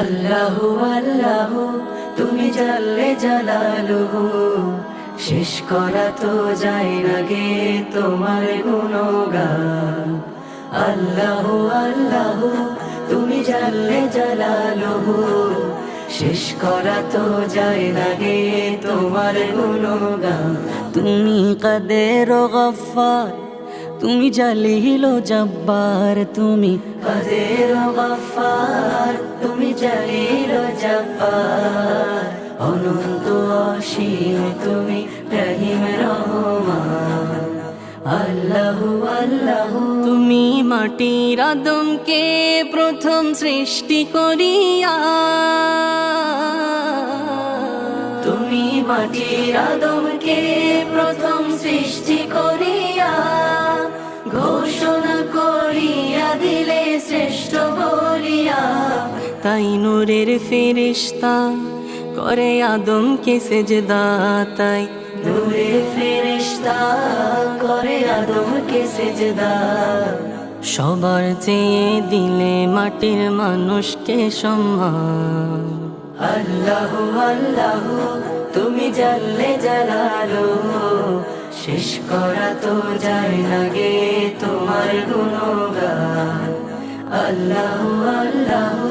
আল্লাহু আল্লাহু, তুমি জানলে জালালুহু। শেষ করা তো যায় না গে তোমার গুণগান। আল্লাহু আল্লাহু, তুমি জানলে জালালুহু। শেষ করা তো যায় না গে তোমার গুণগান। তুমি কাদের গফার তুমি জালিল জব্বার তুমি কাদের গফার তুমি জালিল জব্বার। অনন্ত অসীম তুমি রহিম রহমান। আল্লাহু আল্লাহু। তুমি মাটির আদমকে প্রথম সৃষ্টি করিয়া। তুমি মাটির আদমকে প্রথম সৃষ্টি করিয়া। ঘোষণা করিয়া দিলে শ্রেষ্ঠ বলিয়া, তাই নূরের ফেরিস্তা করে আদমকে সেজদা, তাই দূরে ফেরেশতা করে আদমকে সেজদা। সবার চেয়ে দিলে মাটির মানুষকে সম্মান। আল্লাহু আল্লাহু, তুমি জানলে জালালো। শেষ করা তো যায় না গে তোমার গুণগান। আল্লাহু আল্লাহু।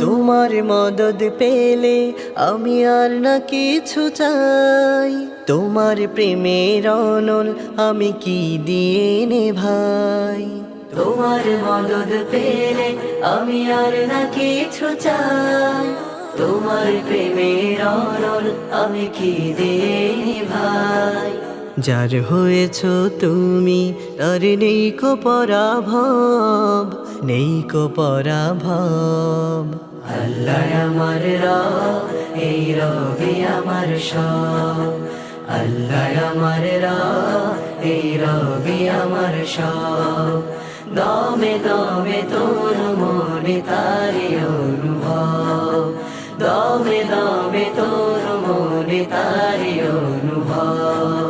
তোমার মদদ পেলে আমি আর না কিছু চাই। তোমার প্রেমের অনল আমি কি দিয়ে নে ভাই তোমার মদদ পেলে আমি আর না কিছু চাই। তোমার প্রেমের অনল আমি কি দিয়ে ভাই যার হয়েছ তুমি, তার নেই কো পরাভব, নেই কো পরাভব। আল্লাহ আমার এই রবি আমার সব। আল্লাহ আমার এই রবি আমার সব। দমে দমে তোর মনে তারি অনুভব। দমে দমে তোর মনে তারি অনুভব।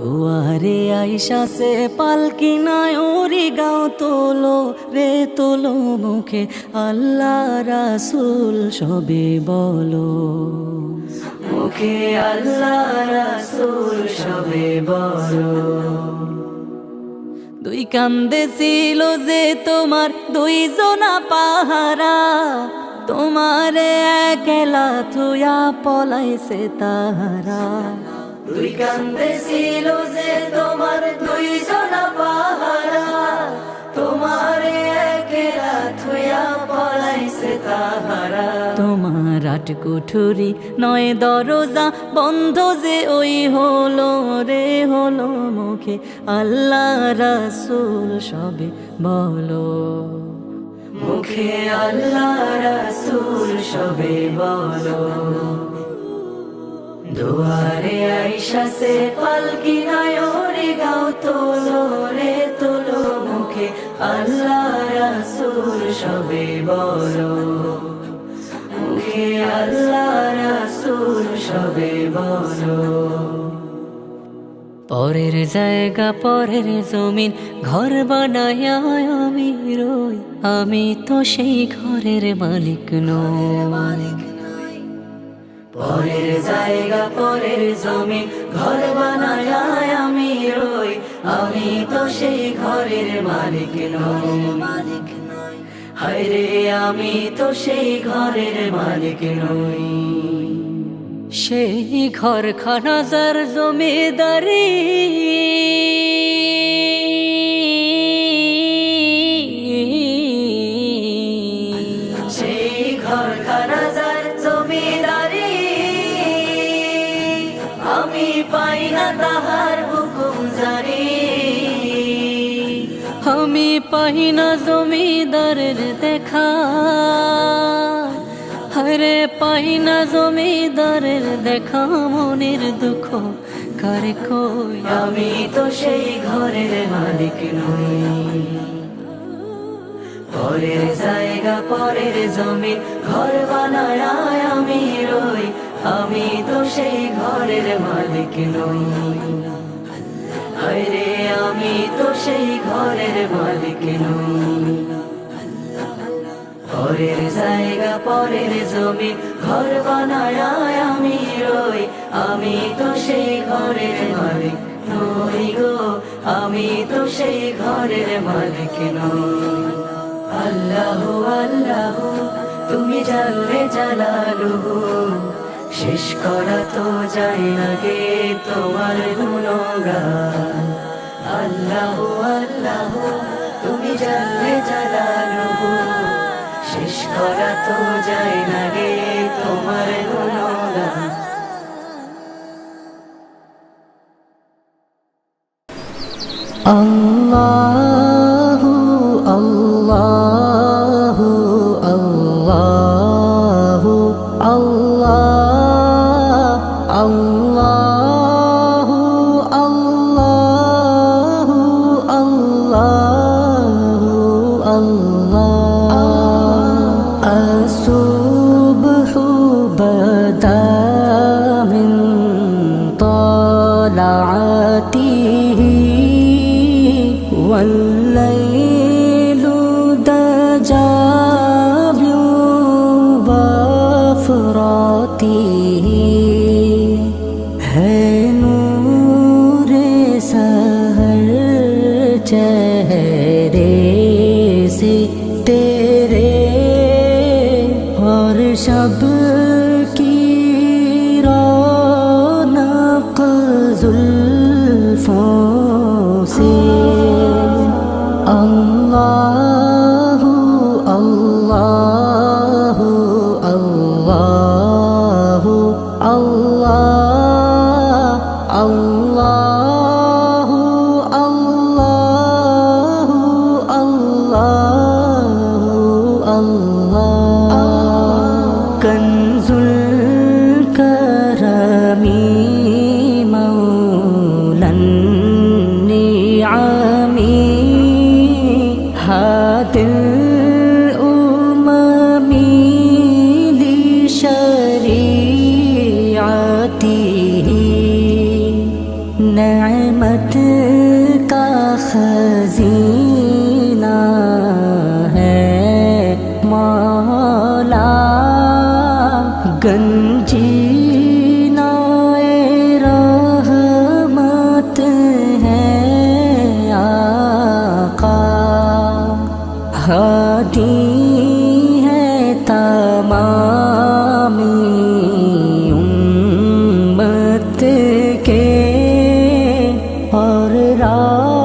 দুয়ারে আইসা সে পালকি নাই ওরি গাও তোলো রে তোলো মুখে। আল্লাহ রাসুল সবে বলো। মুখে আল্লাহ রাসূল সবে বলো। দুই কান্দে ছিল যে তোমার দুই জনা পাহারা। তোমার একলা থুয়া পলাইছে তাহারা। দুই কান্দে ছিল যে তোমার দুই জনা পাহারা। তোমার একেরা থুয়া পলাইছে তাহারা। তোমার আট কুঠুরি নয় দরজা বন্ধ যে ওই হলো রে হলো মুখে। আল্লাহ রাসুল সবে বলো। মুখে আল্লাহ রাসূল সবে বলো। দুয়ারে আইসা সে পালকি নয়রে গাও তোলো রে, তোলো মুখে। আল্লাহ রাসূল সবে বলো। মুখে আল্লাহ রাসূল সবে বলো। পরের জায়গা, পরের জমিন, ঘর বানায় আমি রই আমি তো সেই ঘরের মালিক নই। পরের জায়গা, পরের জমি ঘর বানায় আমি রই। আমি তো সেই ঘরের মালিক নই। মালিক নই হায়রে, আমি তো সেই ঘরের মালিক নই। সেই ঘর খানাজার জমিদারি। পাই না জমিদারের দেখা। হরে পাই না জমিদারের দেখা, মনের দুঃখ কারে কই? আমি তো সেই ঘরের মালিক নই। পরের জায়গা, পরের জমি, ঘর বানায় আমি রই। আমি তো সেই ঘরের মালিক নই। হায়রে আমি তো সেই ঘরের মালিক নই। পরের জায়গা, পরের জমি, ঘর বানায় আমি রই। আমি তো সেই ঘরের মালিক নই গো, আমি তো সেই ঘরের মালিক আল্লাহ আল্লাহ, তুমি জানলে জালালু শেষ করা তো যায় না গে তোমার গুণগান। আল্লাহ আল্লাহ, তুমি জানলে জালালু শেষ করা তো যায় না গে তোমার গুণগান। আল্লাহু hati. ভোর রাত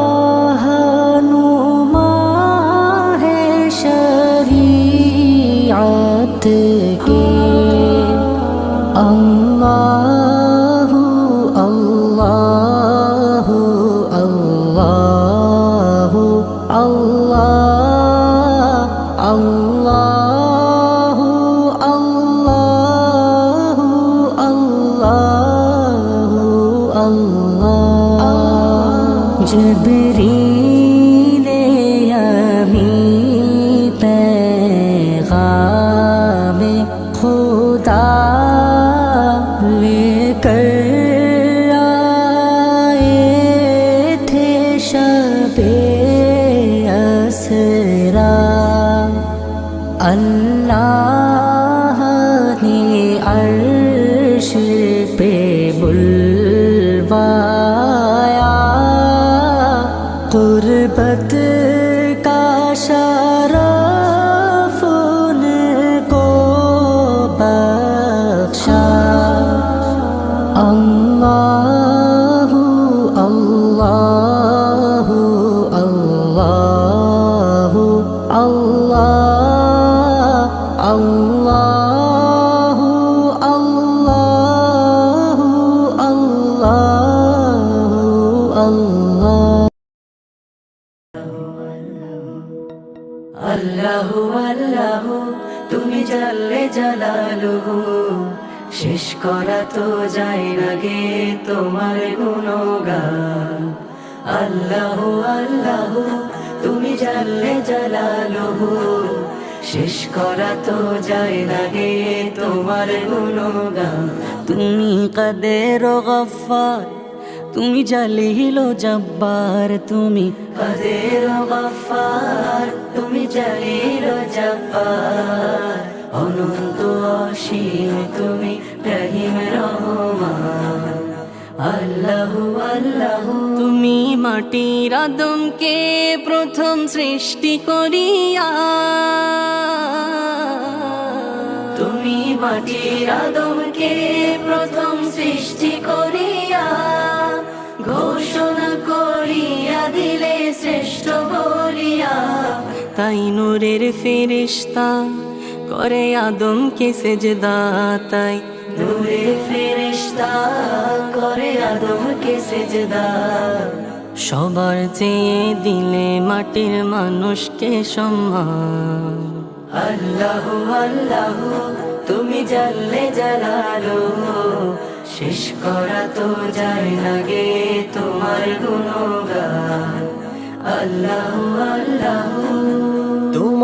अल्लाह শেষ করা তো যায় না গে তোমার গুণগান। আল্লাহ আল্লাহ, তুমি জানলে জালালহু। শেষ করা তো যায় না গে তোমার গুণগান। তুমি কাদের গফার? তুমি জালিল জব্বার। তুমি কাদের গফার? তুমি জালিল জব্বার। অনন্ত অসীম তুমি রহিম রহমান। আল্লাহু আল্লাহু। তুমি মাটির আদমকে প্রথম সৃষ্টি করিয়া। তুমি মাটির আদমকে প্রথম সৃষ্টি করিয়া। ঘোষণা করিয়া দিলে শ্রেষ্ঠ বলিয়া। তাই নূরের ফেরিস্তা করে আদমকে সেজদা তাই? নূরে ফেরেশতা করে আদমকে সেজদা। সবার চেয়ে দিলে মাটির মানুষকে সম্মান। আল্লাহু আল্লাহু তুমি জানলে জালালো। শেষ করা তো যায় না গে তোমার গুণগান। আল্লাহু আল্লাহু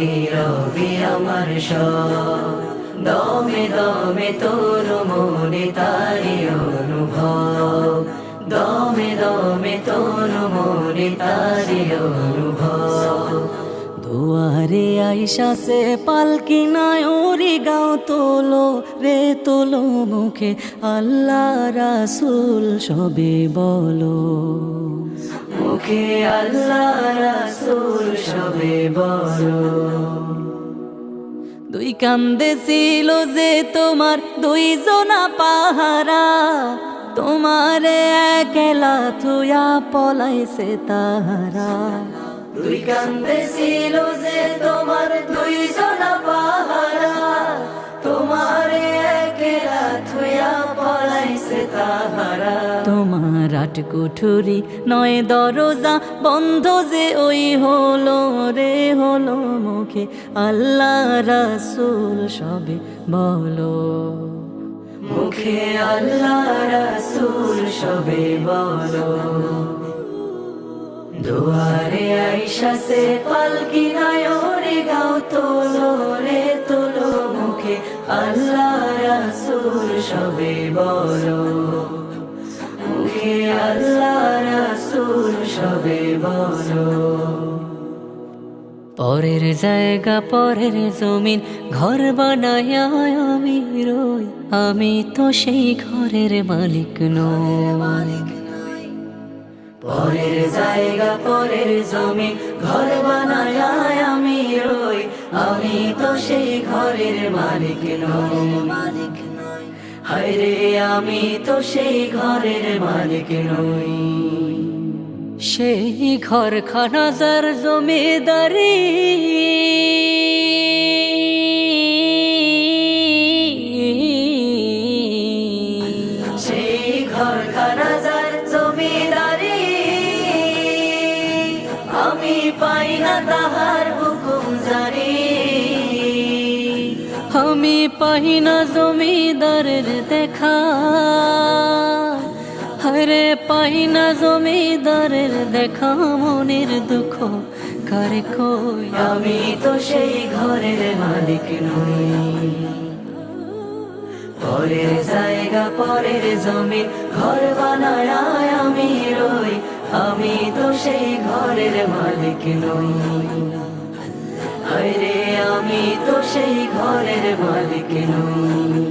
এই রবি আমার দমে দমে তোর মনে তারি অনুভব। দমে দমে তোর মনে তারি অনুভব। দুয়ারে আইসা সে পালকি নাই ওরি গাও তোলো রে তোলো মুখে। আল্লাহ রাসুল সবে বলো। মুখে আল্লাহ রাসূল সবে বলো দুই কান্দে ছিল যে তোমার দুই জনা পাহারা, তোমার একলা থুয়া পলাইছে তাহারা। দুই কান্দে ছিল যে তোমার দুই জনা পাহারা, তোমার থুয়া তোমার কুঠুরি নয় দরজা বন্ধ যে ওই হলো রে, হলো মুখে। আল্লাহ রাসুল সবে বলো। মুখে আল্লাহ রাসূল সবে বলো। দুয়ারে আইসা সে পালকি নায়রে গাও তোলো রে। আল্লাহ সবে মুখে আল্লাহ সবে পরের জায়গা, পরের জমিন, ঘর বানায় আমি রই। আমি তো সেই ঘরের মালিক নই। পরের জায়গা, পরের জমি ঘর বানায় তো সেই ঘরের মালিক নই। মালিক হায়রে আমি তো সেই ঘরের মালিক নই। সেই ঘর খানাজার জমিদারি। পাহি না জমিদারের দেখা। হরে পাই না জমিদারের দেখা, মনের দুঃখ কারে কই? আমি তো সেই ঘরের মালিক নই। পরের জায়গা, পরের জমি, ঘর বানায় আমি রই। আমি তো সেই ঘরের মালিক নই। হরে আমি তো সেই ঘরের মালিক নই।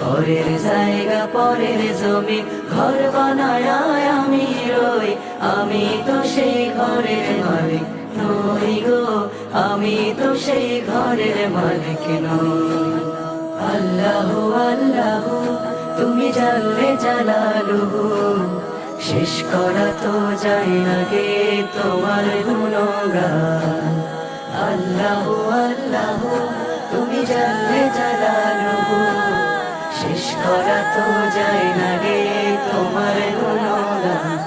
পরের জায়গা, পরের জমি, ঘর বানায় আমি রই। আমি তো সেই ঘরের মালিক নই গো, আমি তো সেই ঘরের মালিক নই। আল্লাহ আল্লাহ, তুমি জানলে জালালু শেষ করা তো যায় না গে তোমার গুণগান। আল্লাহ আল্লাহ তুমি জানলে জালালহু। শেষ করা তো যায় না রে তোমার গুণগান।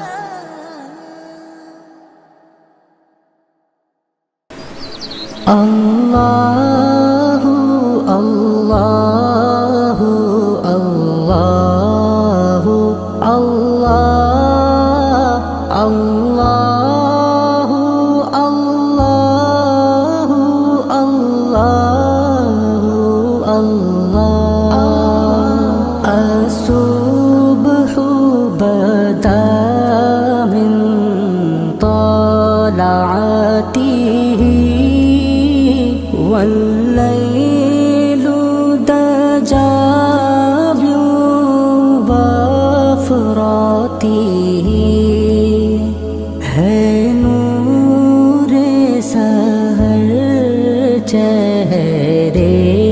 चेहरे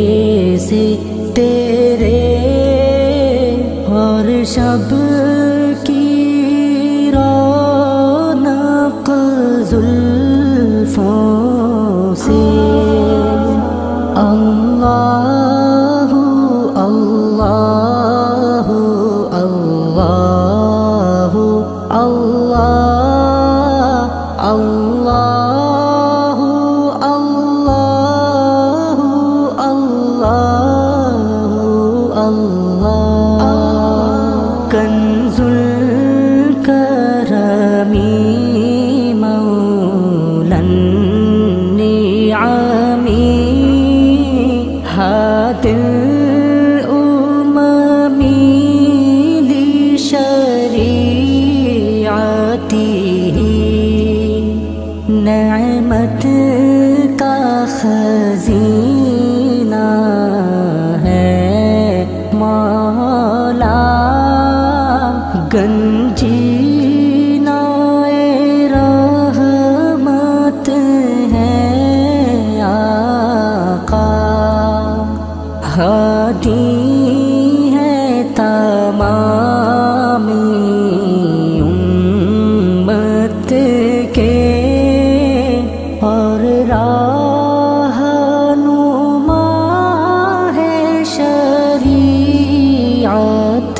high.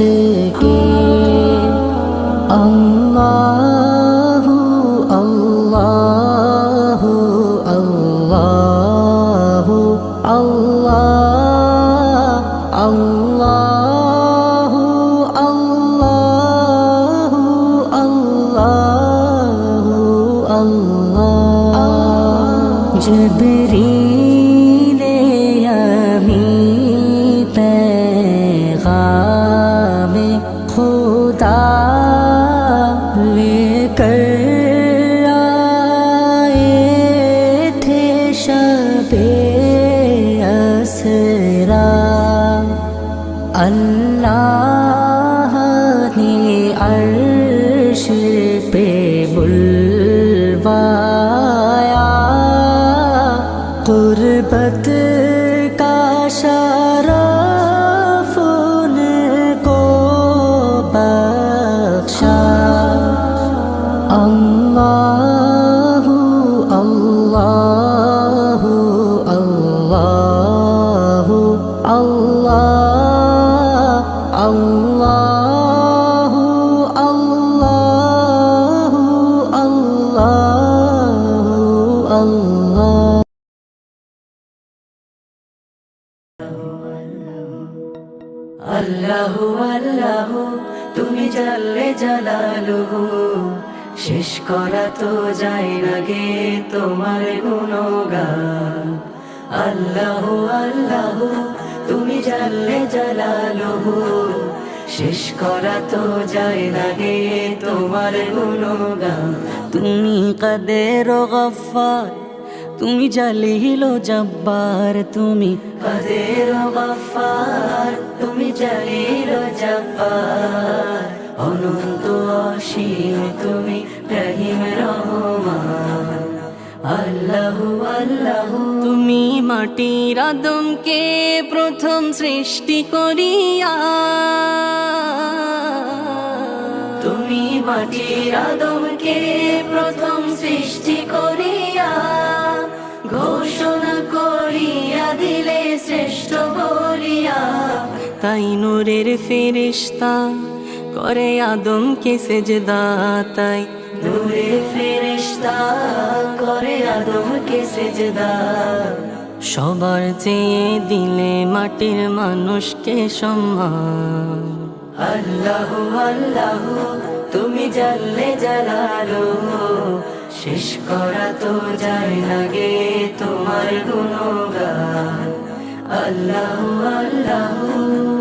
te. vulva আল্লাহ আল্লাহ, তুমি জানলে জালালহু। শেষ করা তো যায় না গে তোমার গুণগান। তুমি কাদের গফার? তুমি জালিল জব্বার। তুমি কাদের গফার? তুমি জালিল জব্বার। অনন্ত অসীম তুমি রহিম রহমান। আল্লাহু আল্লাহু। তুমি মাটির আদমকে প্রথম সৃষ্টি করিয়া। তুমি মাটির আদমকে প্রথম সৃষ্টি করিয়া। ঘোষণা করিয়া দিলে শ্রেষ্ঠ বলিয়া। তাই নূরের ফেরিস্তা করে আদমকে সেজদা তাই নূরে ফেরেশতা করে আদমকে সেজদা। সবার চেয়ে দিলে মাটির মানুষকে সম্মান। আল্লাহ আল্লাহু তুমি জানলে জালালো। শেষ করা তো যায় লাগে তোমার গুণগান। আল্লাহ আল্লাহু।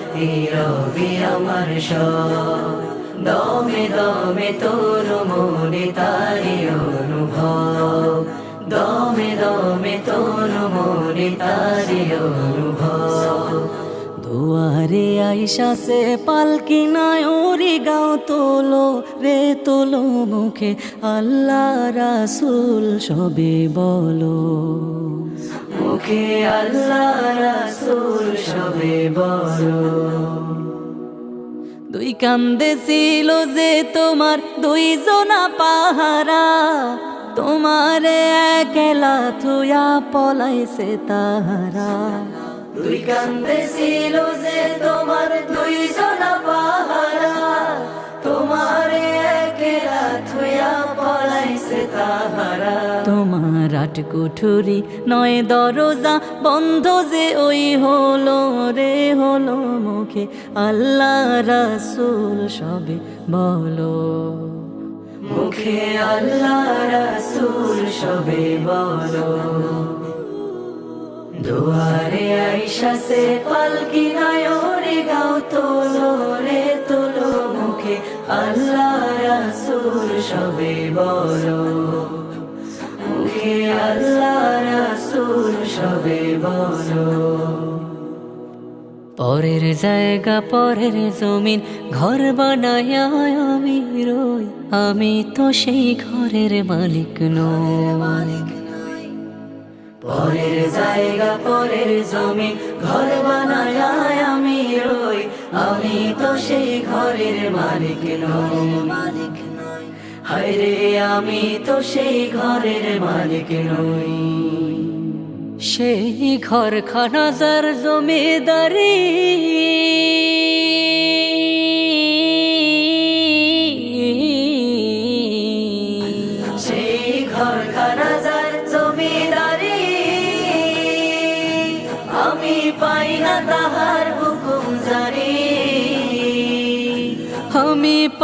রবি আমার দমে দমে তোর মনে তারি অনুভব। দমে দমে তোর মনে তারি অনুভব। দুয়ারে আইসা সে পালকি নাই ওরি গাও তোলো, রে তোলো মুখে। আল্লাহ রাসুল সবে বলো। মুখে আল্লাহ রাসূল সবে বলো দুই কান্দে ছিল যে তোমার দুই জনা পাহারা, তোমারে একলা থুয়া পলাইছে তাহারা। দুই কান্দে ছিল যে তোমার দুই জনা পাহারা, তোমারে তাহারা তোমার কুঠুরি নয় দরজা বন্ধ যে ওই হলো রে, হলো মুখে। আল্লাহ রাসুল সবে বলো। মুখে আল্লাহ রাসূল সবে বলো। দুয়ারে আইসা সে পালকি নায়রে গাও তোলো রে। আল্লাহ রাসূল সবে বলো মুখে আল্লাহ রাসূল সবে বলো পরের জায়গা, পরের জমিন, ঘর বানায় আমি রই আমি তো সেই ঘরের মালিক নই। পরের জায়গা, পরের জমি ঘর বানায় আমি রই। আমি তো সেই ঘরের মালিক নই। মালিক নই হায়রে, আমি তো সেই ঘরের মালিক নই। সেই ঘর খানাজার জমিদারি।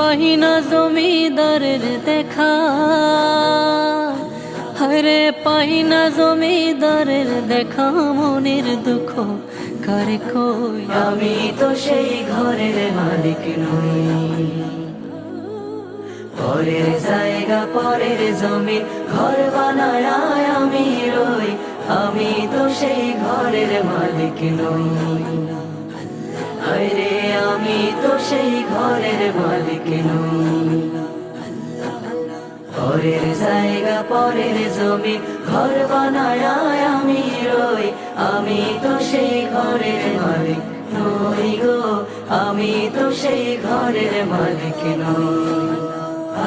পাই না জমিদারের দেখা। হরে পাই না জমিদারের দেখা, মনের দুঃখ কারে আমি তো সেই ঘরের মালিক নই। পরের জায়গা, পরের জমি, ঘর বানায় আমি রই। আমি তো সেই ঘরের মালিক নই। হায়রে আমি তো সেই ঘরের মালিক নই। পরের জায়গা, পরের জমি, ঘর বানায় আমি রই। আমি তো সেই ঘরের মালিক নই গো, আমি তো সেই ঘরের মালিক নই।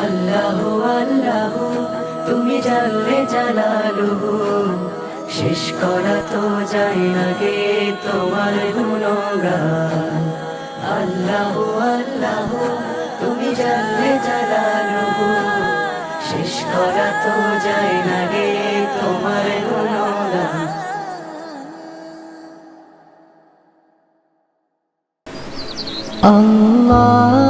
আল্লাহ আল্লাহ, তুমি জানলে জালালু শেষ করা তো যায় না গে তোমার গুণগান। আল্লাহ আল্লাহ, তুমি জানলে জালালু শেষ করা তো যায় না গে তোমার গুণগান। আল্লাহু